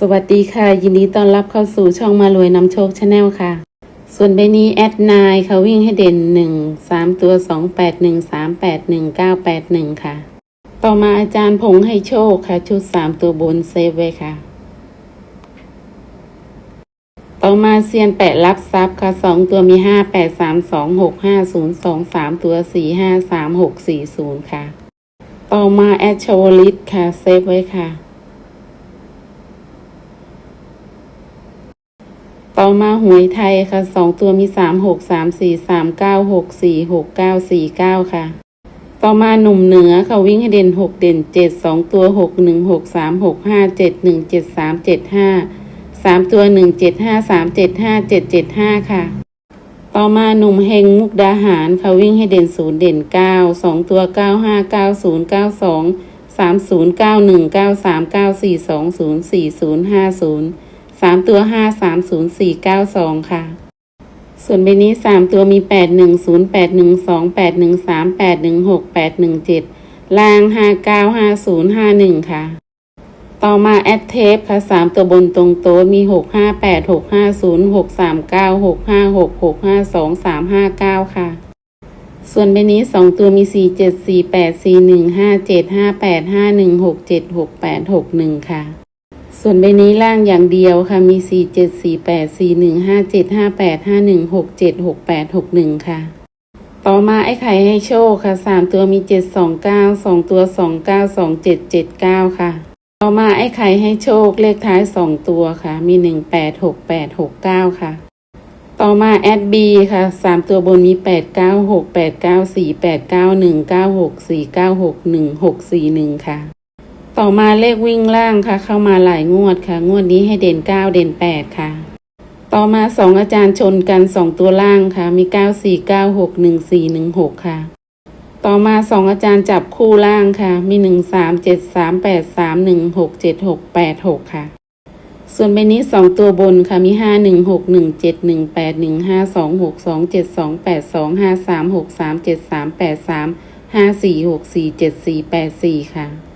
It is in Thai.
สวัสดีค่ะ ยินดีต้อนรับเข้าสู่ช่องมารวยนำโชคชาแนลค่ะ ส่วนใบนี้แอดนายเขาวิ่งให้เด่นหนึ่งสามตัวสองแปดหนึ่งสามแปดหนึ่งเก้าแปดหนึ่งค่ะ ต่อมาอาจารย์พงให้โชคค่ะ ชุดสามตัวบนเซฟไว้ค่ะ ต่อมาเซียนแปะรับทรัพย์ค่ะสองตัวมีห้าแปดสามสองหกห้าศูนย์สองสามตัวสี่ห้าสามหกสี่ศูนย์ค่ะ ต่อมาแอดชวลิตค่ะเซฟไว้ค่ะ ต่อมาหวยไทยค่ะสองตัวมีสามหกสามสี่สามเก้าหกสี่หกเก้าสี่เก้าค่ะ ต่อมาหนุ่มเหนือค่ะวิ่งให้เด่นหกเด่นเจ็ดสองตัวหกหนึ่งหกสามหกห้าเจ็ดหนึ่งเจ็ดสามเจ็ดห้าสามตัวหนึ่งเจ็ดห้าสามเจ็ดห้าเจ็ดเจ็ดห้าค่ะ ต่อมาหนุ่มเฮงมุกดาหารค่ะวิ่งให้เด่นศูนย์เด่นเก้าสองตัวเก้าห้าเก้าศูนย์เก้าสองสามศูนย์เก้าหนึ่งเก้าสามเก้าสี่สองศูนย์สี่ศูนย์ห้าศูนย์ สามตัวห้าสามศูนย์สี่เก้าสองค่ะ ส่วนใบนี้สามตัวมีแปดหนึ่งศูนย์แปดหนึ่งสองแปดหนึ่งสามแปดหนึ่งหกแปดหนึ่งเจ็ดล่างห้าเก้าห้าศูนย์ห้าหนึ่งค่ะ ต่อมาแอดเทปค่ะสามตัวบนตรงโต๊ะมีหกห้าแปดหกห้าศูนย์หกสามเก้าหกห้าหกหกห้าสองสามห้าเก้าค่ะส่วนใบนี้สองตัวมีสี่เจ็ดสี่แปดสี่หนึ่งห้าเจ็ดห้าแปดห้าหนึ่งหกเจ็ดหกแปดหกหนึ่งค่ะ ส่วนใบนี้ล่างอย่างเดียวค่ะมี 4 7 4 8 4 1 5 7 5 8 5 1 6 7 6 8 6 1 ค่ะ ต่อมาไอ้ไข่ให้โชคค่ะ 3 ตัวมี 7 2 9 2 ตัว 2 9 2 7 7 9 ค่ะ ต่อมาไอ้ไข่ให้โชคเลขท้าย 2 ตัวค่ะ มี 1 8 6 8 6 9 ค่ะ ต่อมาแอดบีค่ะ 3 ตัวบนมี 8 9 6 8 9 4 8 9 1 9 6 4 9 6 1 6 4 1 ค่ะ ต่อมาเลขวิ่งล่างค่ะ เข้ามาหลายงวดค่ะ งวดนี้ให้เด่นเก้าเด่นแปดค่ะ ต่อมาสองอาจารย์ชนกันสองตัวล่างค่ะ มีเก้าสี่เก้าหกหนึ่งสี่หนึ่งหกค่ะ ต่อมาสองอาจารย์จับคู่ล่างค่ะ มีหนึ่งสามเจ็ดสามแปดสามหนึ่งหกเจ็ดหกแปดหกค่ะ ส่วนใบนี้สองตัวบนค่ะ มีห้าหนึ่งหกหนึ่งเจ็ดหนึ่งแปดหนึ่งห้าสองหกสองเจ็ดสองแปดสองห้าสามหกสามเจ็ดสามแปดสามห้าสี่หกสี่เจ็ดสี่แปดสี่ค่ะ